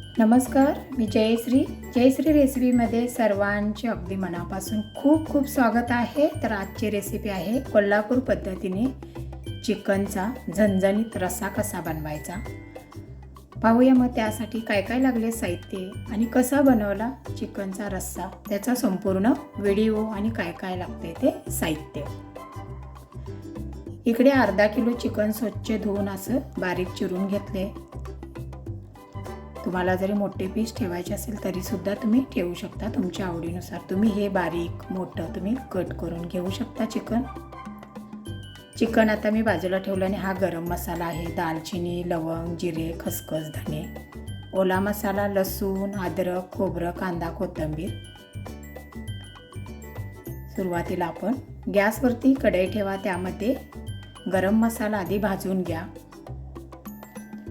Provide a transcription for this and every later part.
नमस्कार मी जयश्री. जयश्री रेसिपीमध्ये सर्वांचे अगदी मनापासून खूप खूप स्वागत आहे. तर आजची रेसिपी आहे कोल्हापूर पद्धतीने चिकनचा झणझणीत रस्सा कसा बनवायचा? पाहूया मग त्यासाठी काय काय लागले साहित्य आणि कसा बनवला चिकनचा रस्सा त्याचा संपूर्ण व्हिडिओ आणि काय काय लागते ते साहित्य. इकडे अर्धा किलो चिकन स्वच्छ धुवून असं बारीक चिरून घेतले. तुम्हाला जरी मोठे पीस ठेवायचे असेल तरीसुद्धा तुम्ही ठेवू शकता तुमच्या आवडीनुसार. तुम्ही हे बारीक मोठं तुम्ही कट करून घेऊ शकता चिकन. चिकन आता मी बाजूला ठेवलं आणि हा गरम मसाला आहे. दालचिनी लवंग जिरे खसखस धणे. ओला मसाला लसूण अद्रक खोबरं कांदा कोथिंबीर. सुरुवातीला आपण गॅसवरती कढई ठेवा त्यामध्ये गरम मसाला आधी भाजून घ्या.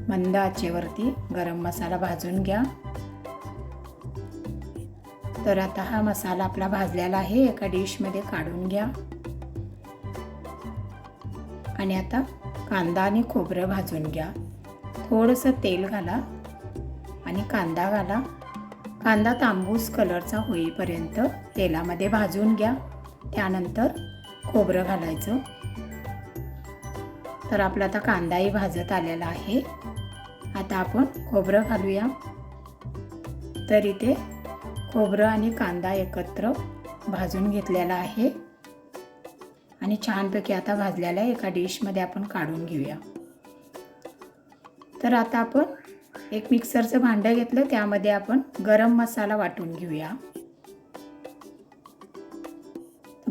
मंद आचेवरती गरम मसाला भाजून घ्या. तर आता हा मसाला आपला भाजलेला आहे एका डिशमध्ये काढून घ्या. आणि आता कांदा आणि खोबरं भाजून घ्या. थोडंसं तेल घाला आणि कांदा घाला. कांदा तांबूस कलरचा होईपर्यंत तेलामध्ये भाजून घ्या. त्यानंतर खोबरं घालायचं. तर आपला आता कांदाही भाजत आलेला आहे. आता आपण खोबरं घालूया. तर इथे खोबरं आणि कांदा एकत्र भाजून घेतलेला आहे. आणि छानपैकी आता भाजलेला एका डिशमध्ये आपण काढून घेऊया. तर आता आपण एक मिक्सरचं भांडं घेतलं त्यामध्ये आपण गरम मसाला वाटून घेऊया.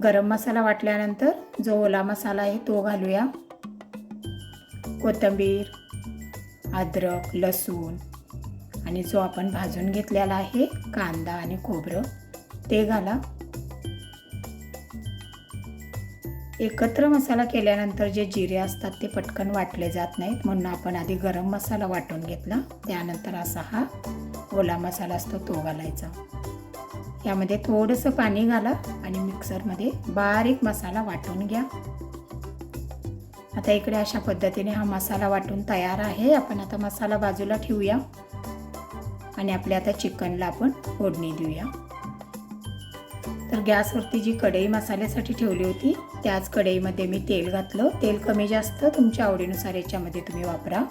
गरम मसाला वाटल्यानंतर जो ओला मसाला आहे तो घालूया. कोथिंबीर अद्रक लसूण आणि जो आपण भाजून घेतलेला आहे कांदा आणि खोबरं ते घाला. एकत्र मसाला केल्यानंतर जे जिरे असतात ते पटकन वाटले जात नाहीत. म्हणून आपण आधी गरम मसाला वाटून घेतला. त्यानंतर असा हा ओला मसाला असतो तो घालायचा. यामध्ये थोडंसं पाणी घाला आणि मिक्सरमध्ये बारीक मसाला वाटून घ्या. आता इकडे अशा पद्धतीने हा मसाला वाटून तयार आहे. आपण आता मसाला बाजूला ठेवूया. आणि आपल्या आता चिकनला आपण फोडणी देऊया. तर गॅसवरती जी कढई मसाल्यासाठी ठेवली होती त्याच कढईमध्ये मी तेल घातलं. तेल कमी जास्त तुमच्या आवडीनुसार याच्यामध्ये तुम्ही वापरा.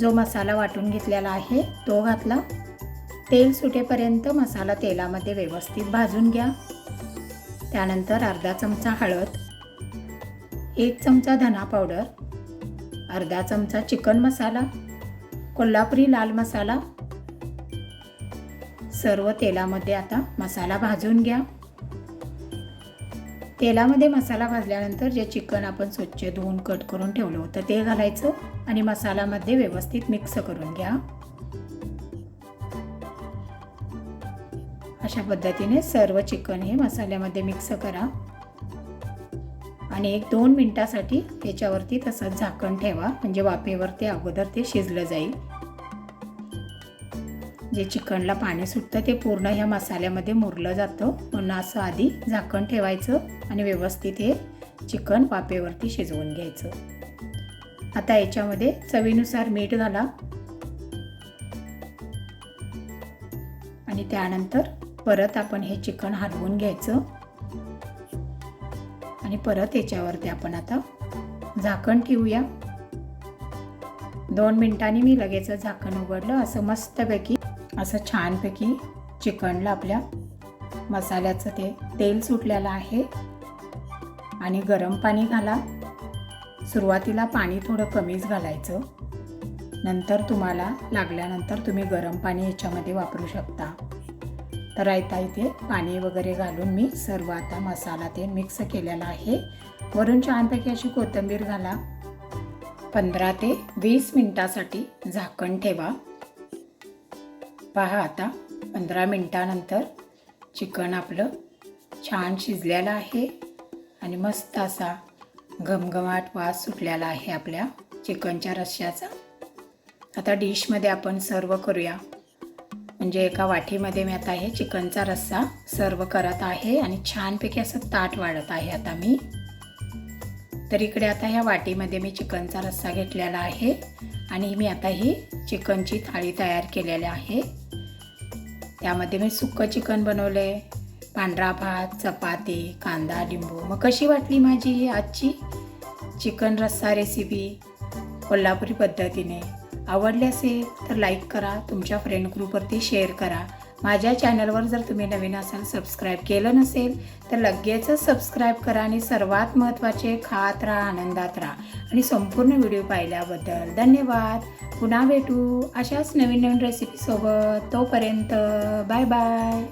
जो मसाला वाटून घेतलेला आहे तो घातला. तेल सुटेपर्यंत मसाला तेलामध्ये व्यवस्थित भाजून घ्या. त्यानंतर अर्धा चमचा हळद. एक चमचा धना पावडर अर्धा चमचा चिकन मसाला कोल्हापुरी लाल मसाला. सर्व तेलामध्ये आता मसाला भाजून घ्या. तेलामध्ये मसाला भाजल्यानंतर जे चिकन आपण स्वच्छ धुवून कट करून ठेवलं होतं ते घालायचं आणि मसाल्यामध्ये व्यवस्थित मिक्स करून घ्या. अशा पद्धतीने सर्व चिकन हे मसाल्यामध्ये मिक्स करा. आणि एक दोन मिनटासाठी त्याच्यावरती तसंच झाकण ठेवा. म्हणजे वाफेवर ते अगोदर ते शिजलं जाईल. जे चिकनला पाणी सुटतं ते पूर्ण ह्या मसाल्यामध्ये मुरलं जातं. म्हणून असं आधी झाकण ठेवायचं आणि व्यवस्थित हे चिकन वाफेवरती शिजवून घ्यायचं. आता याच्यामध्ये चवीनुसार मीठ घाला. आणि त्यानंतर परत आपण हे चिकन हलवून घ्यायचं. आणि परत याच्यावरती आपण आता झाकण ठेवूया. दोन मिनिटांनी मी लगेच झाकण उघडलं. असं मस्तपैकी असं छानपैकी चिकनला आपल्या मसाल्याचं ते. तेल सुटलेलं आहे. आणि गरम पाणी घाला. सुरुवातीला पाणी थोडं कमीच घालायचं. नंतर तुम्हाला लागल्यानंतर तुम्ही गरम पाणी याच्यामध्ये वापरू शकता. तर रायता इथे पाणी वगैरे घालून मी सर्व आता मसाला ते मिक्स केलेला आहे. वरून छानपैकी अशी कोथिंबीर घाला. पंधरा ते वीस मिनटासाठी झाकण ठेवा. पहा आता पंधरा मिनटानंतर चिकन आपलं छान शिजलेलं आहे आणि मस्त असा घमघमाट वास सुटलेला आहे आपल्या चिकनच्या रश्श्याचा. आता डिशमध्ये आपण सर्व करूया. म्हणजे एका वाटीमध्ये मी आता हे चिकनचा रस्सा सर्व करत आहे आणि छानपैकी असं ताट वाढत आहे आता मी. तर इकडे आता ह्या वाटीमध्ये मी चिकनचा रस्सा घेतलेला आहे आणि मी आता ही चिकनची थाळी तयार केलेली आहे. त्यामध्ये मी सुक्कं चिकन बनवलं आहे पांढरा भात चपाती कांदा लिंबू. मग कशी वाटली माझी ही आजची चिकन रस्सा रेसिपी? कोल्हापुरी पद्धतीने. आवडले असेल तर लाईक करा तुमच्या फ्रेंड ग्रुपवरती शेअर करा. माझ्या चॅनलवर जर तुम्ही नवीन असाल सबस्क्राईब केलं नसेल तर लगेचच सबस्क्राईब करा आणि सर्वात महत्त्वाचे खात राहा आनंदात राहा. आणि संपूर्ण व्हिडिओ पाहिल्याबद्दल धन्यवाद. पुन्हा भेटू अशाच नवीन नवीन रेसिपीसोबत तोपर्यंत बाय बाय